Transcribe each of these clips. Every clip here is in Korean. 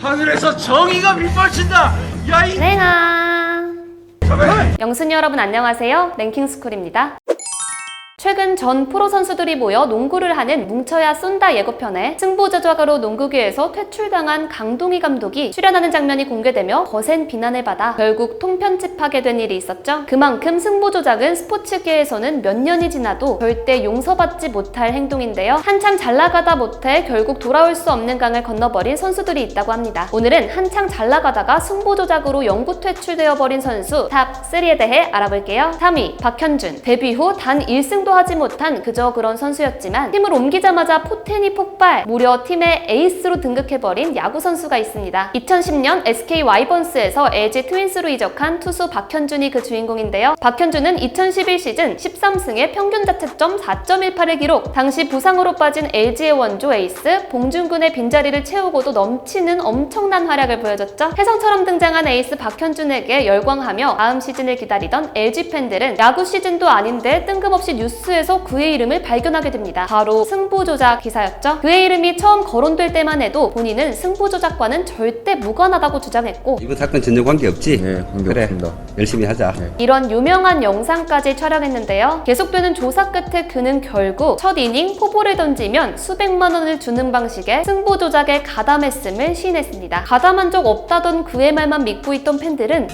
하늘에서 정의가 빗발친다. 야 이. 랭아 영순이 여러분 안녕하세요 랭킹스쿨입니다 최근 전 프로 선수들이 모여 농구를 하는 뭉쳐야 쏜다 예고편에 승부조작으로 농구계에서 퇴출당한 강동희 감독이 출연하는 장면이 공개되며 거센 비난을 받아 결국 통편집하게 된 일이 있었죠. 그만큼 승부조작은 스포츠계에서는 몇 년이 지나도 절대 용서받지 못할 행동인데요. 한참 잘 나가다 못해 결국 돌아올 수 없는 강을 건너버린 선수들이 있다고 합니다. 오늘은 한창 잘 나가다가 승부조작으로 영구 퇴출되어 버린 선수 탑 3에 대해 알아볼게요. 3위 박현준 데뷔 후 단 1승도 하지 못한 그저 그런 선수였지만 팀을 옮기자마자 포텐이 폭발 무려 팀의 에이스로 등극해버린 야구 선수가 있습니다. 2010년 SK 와이번스에서 LG 트윈스로 이적한 투수 박현준이 그 주인공인데요. 박현준은 2011 시즌 13승에 평균 자책점 4.18을 기록 당시 부상으로 빠진 LG의 원조 에이스 봉준군의 빈자리를 채우고도 넘치는 엄청난 활약을 보여줬죠. 혜성처럼 등장한 에이스 박현준에게 열광하며 다음 시즌을 기다리던 LG 팬들은 야구 시즌도 아닌데 뜬금없이 뉴스 에서 그의 이름을 발견하게 됩니다. 바로 승부조작 기사였죠. 그의 이름이 처음 거론될 때만 해도 본인은 승부조작과는 절대 무관하다고 주장했고 이번 사건 전혀 관계 없지? 네, 관계 그래, 없습니다. 열심히 하자. 이런 유명한 영상까지 촬영했는데요. 계속되는 조사 끝에 그는 결국 첫 이닝 포볼을 던지면 수백만 원을 주는 방식의 승부 조작에 가담했음을 시인했습니다. 가담한 적 없다던 그의 말만 믿고 있던 팬들은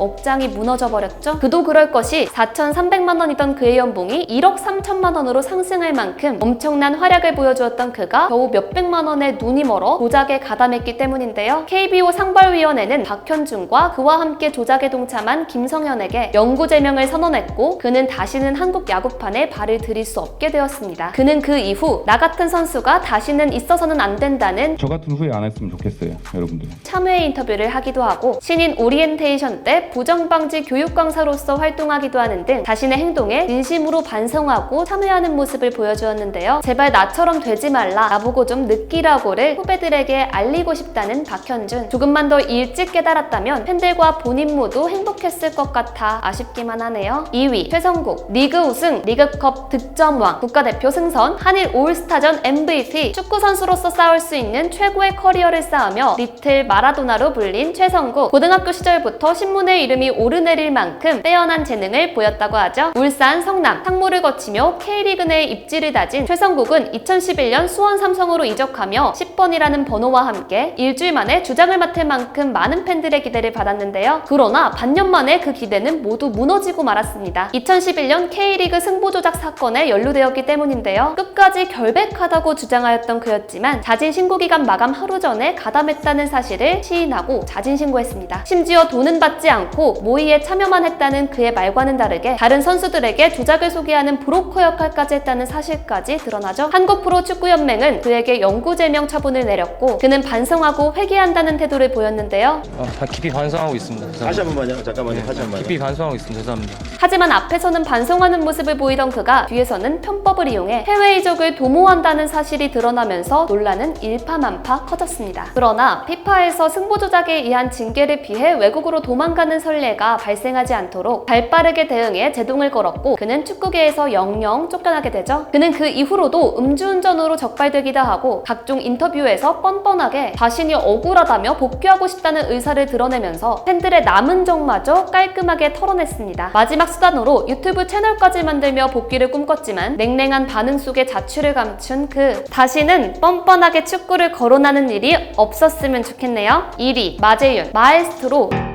업장이 무너져 버렸죠. 그도 그럴 것이 4,300만 원이던 그의 연봉이 1억 3천만 원으로 상승할 만큼 엄청난 활약을 보여주었던 그가 겨우 몇백만 원에 눈이 멀어 조작에 가담했기 때문인데요. KBO 상벌위원회는 박현준과 그와 함께 조작에 동참한 김성현에게 영구 제명을 선언했고 그는 다시는 한국 야구판에 발을 들일 수 없게 되었습니다. 그는 그 이후 나 같은 선수가 다시는 있어서는 안 된다는 저 같은 후회 안 했으면 좋겠어요, 여러분들. 참회 인터뷰를 하기도 하고 신인 오리엔테이션 때 부정방지 교육 강사로서 활동하기도 하는 등 자신의 행동에 진심으로 반성하고 참회하는 모습을 보여주었는데요. 제발 나처럼 되지 말라 나보고 좀 느끼라고를 후배들에게 알리고 싶다는 박현준 조금만 더 일찍 깨달았다면 팬들과 본인 모두 행복했을 것 같아 아쉽기만 하네요. 2위 최성국 리그 우승 리그컵 득점왕 국가대표 승선 한일 올스타전 MVP 축구 선수로서 쌓을 수 있는 최고의 커리어를 쌓으며 리틀 마라도나로 불린 최성국 고등학교 시절부터 신문 의 이름이 오르내릴 만큼 빼어난 재능을 보였다고 하죠. 울산, 성남, 상무를 거치며 K리그 내 입지를 다진 최성국은 2011년 수원 삼성으로 이적하며 10번이라는 번호와 함께 일주일 만에 주장을 맡을 만큼 많은 팬들의 기대를 받았는데요. 그러나 반년 만에 그 기대는 모두 무너지고 말았습니다. 2011년 K리그 승부 조작 사건에 연루되었기 때문인데요. 끝까지 결백하다고 주장하였던 그였지만 자진 신고 기간 마감 하루 전에 가담했다는 사실을 시인하고 자진 신고했습니다. 심지어 돈은 받지 않고 모의에 참여만 했다는 그의 말과는 다르게 다른 선수들에게 조작을 소개하는 브로커 역할까지 했다는 사실까지 드러나죠. 한국 프로 축구 연맹은 그에게 영구 제명 처분을 내렸고 그는 반성하고 회개한다는 태도를 보였는데요. 아, 다 깊이 반성하고 있습니다. 죄송합니다. 다시 한 번만요. 잠깐만요. 다시 한 번만요. 깊이 반성하고 있습니다. 죄송합니다. 하지만 앞에서는 반성하는 모습을 보이던 그가 뒤에서는 편법을 이용해 해외 이적을 도모한다는 사실이 드러나면서 논란은 일파만파 커졌습니다. 그러나 피파에서 승부 조작에 의한 징계를 피해 외국으로 도망가는 선례가 발생하지 않도록 발 빠르게 대응해 제동을 걸었고 그는 축구계에서 영영 쫓겨나게 되죠. 그는 그 이후로도 음주운전으로 적발되기도 하고 각종 인터뷰에서 뻔뻔하게 자신이 억울하다며 복귀하고 싶다는 의사를 드러내면서 팬들의 남은 정마저 깔끔하게 털어냈습니다. 마지막 수단으로 유튜브 채널까지 만들며 복귀를 꿈꿨지만 냉랭한 반응 속에 자취를 감춘 그 다시는 뻔뻔하게 축구를 거론하는 일이 없었으면 좋겠네요. 1위 마재윤 마에스트로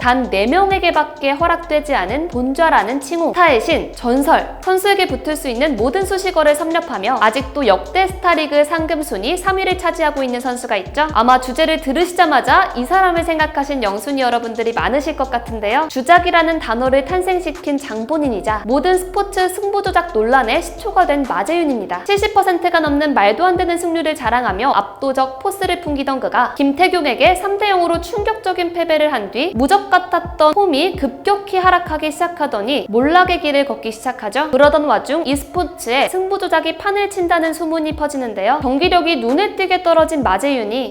단 4명에게밖에 허락되지 않은 본좌라는 칭호, 스타의 신, 전설, 선수에게 붙을 수 있는 모든 수식어를 섭렵하며 아직도 역대 스타리그 상금 순위 3위를 차지하고 있는 선수가 있죠. 아마 주제를 들으시자마자 이 사람을 생각하신 영순이 여러분들이 많으실 것 같은데요. 주작이라는 단어를 탄생시킨 장본인이자 모든 스포츠 승부 조작 논란의 시초가 된 마재윤입니다. 70%가 넘는 말도 안 되는 승률을 자랑하며 압도적 포스를 풍기던 그가 김태경에게 3대 0으로 충격적인 패배를 한 뒤 무적 같았던 폼이 급격히 하락하기 시작하더니 몰락의 길을 걷기 시작하죠. 그러던 와중 e스포츠에 승부 조작이 판을 친다는 소문이 퍼지는데요. 경기력이 눈에 띄게 떨어진 마재윤이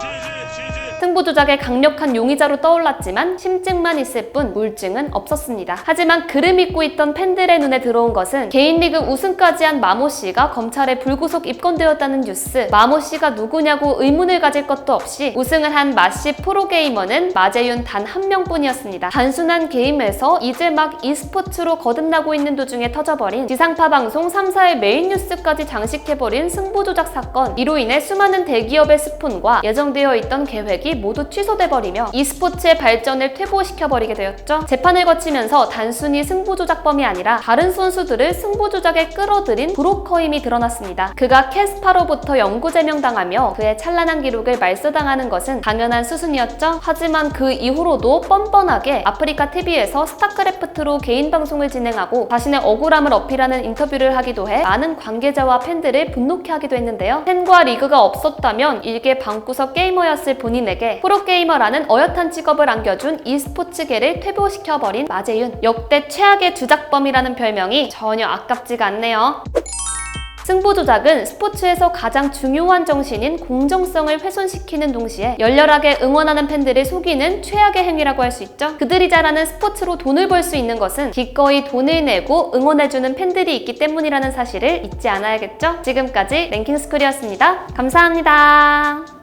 승부 조작의 강력한 용의자로 떠올랐지만 심증만 있을 뿐 물증은 없었습니다. 하지만 그를 믿고 있던 팬들의 눈에 들어온 것은 개인 리그 우승까지 한 마모 씨가 검찰에 불구속 입건되었다는 뉴스. 마모 씨가 누구냐고 의문을 가질 것도 없이 우승을 한 마씨 프로게이머는 마재윤 단 한 명뿐이었습니다. 단순한 게임에서 이제 막 e스포츠로 거듭나고 있는 도중에 터져버린 지상파 방송 3사의 메인 뉴스까지 장식해버린 승부 조작 사건. 이로 인해 수많은 대기업의 스폰과 예정되어 있던 계획이 모두 취소돼버리며 e스포츠의 발전을 퇴보시켜버리게 되었죠. 재판을 거치면서 단순히 승부 조작범이 아니라 다른 선수들을 승부 조작에 끌어들인 브로커임이 드러났습니다. 그가 캐스파로부터 영구 제명당하며 그의 찬란한 기록을 말소당하는 것은 당연한 수순이었죠. 하지만 그 이후로도 뻔뻔하게 아프리카 TV에서 스타크래프트로 개인 방송을 진행하고 자신의 억울함을 어필하는 인터뷰를 하기도 해 많은 관계자와 팬들을 분노케 하기도 했는데요. 팬과 리그가 없었다면 일개 방구석 게이머였을 본인 에게 프로게이머라는 어엿한 직업을 안겨준 e스포츠계를 퇴보시켜버린 마재윤. 역대 최악의 주작범이라는 별명이 전혀 아깝지가 않네요. 승부 조작은 스포츠에서 가장 중요한 정신인 공정성을 훼손시키는 동시에 열렬하게 응원하는 팬들을 속이는 최악의 행위라고 할 수 있죠. 그들이 잘하는 스포츠로 돈을 벌 수 있는 것은 기꺼이 돈을 내고 응원해주는 팬들이 있기 때문이라는 사실을 잊지 않아야겠죠. 지금까지 랭킹스쿨이었습니다. 감사합니다.